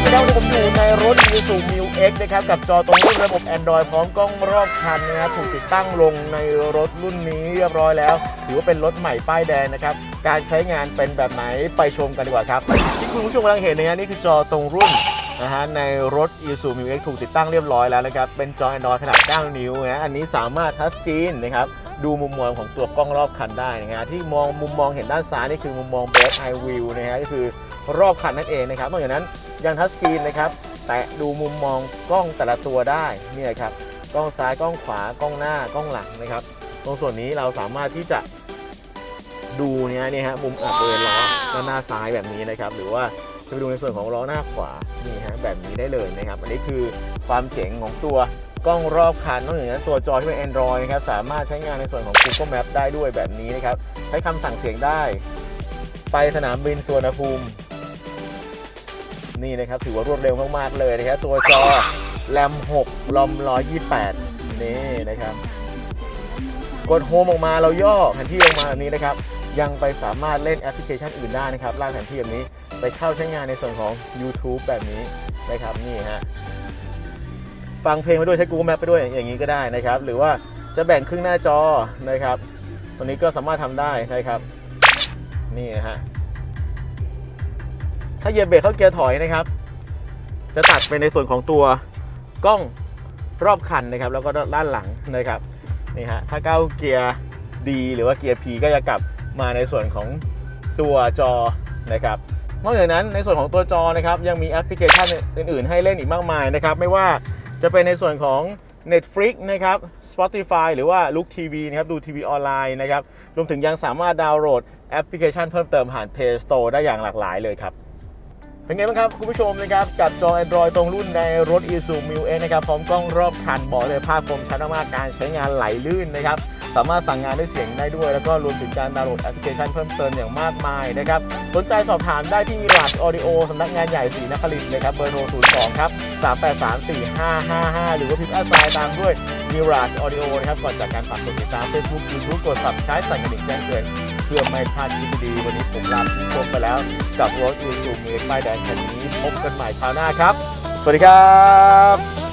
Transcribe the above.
มแล้วผมอยู่ในรถ Isuzu Mil X นะครับ กับจอตรงรุ่นระบบ Android พร้อมกล้องรอบคันนะครับถูกติดตั้งลงในรถรุ่นนี้เรียบร้อยแล้ว ถือว่าเป็นรถใหม่ป้ายแดงนะครับ การใช้งานเป็นแบบไหนไปชมกันดีกว่าครับ ที่คุณผู้ชมกำลังเห็นนะฮะนี่คือจอตรงรุ่นนะฮะในรถ Isuzu Mu X ถูกติดตั้งเรียบร้อยแล้วนะครับ เป็นจอ Android ขนาด 9 นิ้วนะอันนี้สามารถทัชสกรีนนะครับ ดูมุมมองของตัวกล้องรอบคันได้นะฮะที่มองมุมมองเห็นด้านซ้ายนี่คือมุมมอง Bird Eye View นะฮะก็คือรอบคันนั่นเองนะครับนอกจากนั้นยังทัชสกรีนนะครับแตะดูมุมมองกล้องแต่ละตัวได้นี่ยครับกล้องซ้ายกล้องขวากล้องหน้ากล้องหลังนะครับ ตรงส่วนนี้เราสามารถที่จะดูเนี่ยนี่ฮะมุมอับเลยล้อด้านหน้าซ้ายแบบนี้นะครับ หรือว่าจะไปดูในส่วนของล้อหน้าขวานี่ฮะแบบนี้ได้เลยนะครับ อันนี้คือความเจ๋งของตัว กล้องรอบคันนอกจากนั้นตัวจอที่เป็น Android นะครับสามารถใช้งานในส่วนของ Google Map ได้ด้วยแบบนี้นะครับใช้คำสั่งเสียงได้ ไปสนามบินสุวรรณภูมินี่นะครับถือว่ารวดเร็วมากๆเลยนะครับตัวจอแรม6ลอม128นี่นะครับ กดโฮมออกมาเราย่อแผนที่ลงมาแบบนี้นะครับ ยังไปสามารถเล่นแอปพลิเคชันอื่นได้นะครับลากแผนที่แบบนี้ไปเข้าใช้งานในส่วนของ YouTube แบบนี้นะครับนี่ฮะ ฟังเพลงไปด้วยใช้ Google Map ไปด้วยอย่างนี้ก็ได้นะครับ หรือว่าจะแบ่งครึ่งหน้าจอนะครับตัวนี้ก็สามารถทำได้นะครับ นี่นะฮะถ้าเหยียบเบรกเข้าเกียร์ถอยนะครับ จะตัดไปในส่วนของตัวกล้องรอบคันนะครับ แล้วก็ด้านหลังนะครับนี่ฮะถ้าก้าวเกียร์ D หรือว่าเกียร์ P ก็จะกลับมาในส่วนของตัวจอนะครับนอกจากนั้นในส่วนของตัวจอนะครับยังมีแอปพลิเคชันอื่นๆ ให้เล่นอีกมากมายนะครับ ไม่ว่า จะเป็นในส่วนของ Netflix นะครับ Spotify หรือว่า Look TV นะครับดูทีวีออนไลน์นะครับรวมถึงยังสามารถดาวน์โหลดแอปพลิเคชันเพิ่มเติมผ่าน Play Store ได้อย่างหลากหลายเลยครับ เป็นไงบ้างครับ คุณผู้ชมนะครับกับจอ Android ตรงรุ่นในรถ Isuzu Mu X นะครับพร้อมกล้องรอบคันบอกเลยภาพคมชัดมากการใช้งานไหลลื่นนะครับ สามารถสั่งงานด้วยเสียงได้ด้วย แล้วก็รวมถึงการดาวน์โหลดแอปพลิเคชันเพิ่มเติมอย่างมากมายนะครับสนใจสอบถามได้ที่ Mirage Audio สำนักงานใหญ่ศรีนครินทร์นะครับเบอร์โทร 02 ครับ 3834555 หรือว่าพิมพ์แอดไซน์ตามด้วย Mirage Audio นะครับก่อนจากการฝากกดติดตาม Facebook YouTube กด Subscribe สั่นกระดิ่งแจ้งเตือนเพื่อไม่พลาดคลิปดีวันนี้ผมลาคุณผู้ชมไปแล้ว กับรถยูทูบเมป้ายแดงคันนี้พบกันใหม่คราวหน้าครับ สวัสดีครับ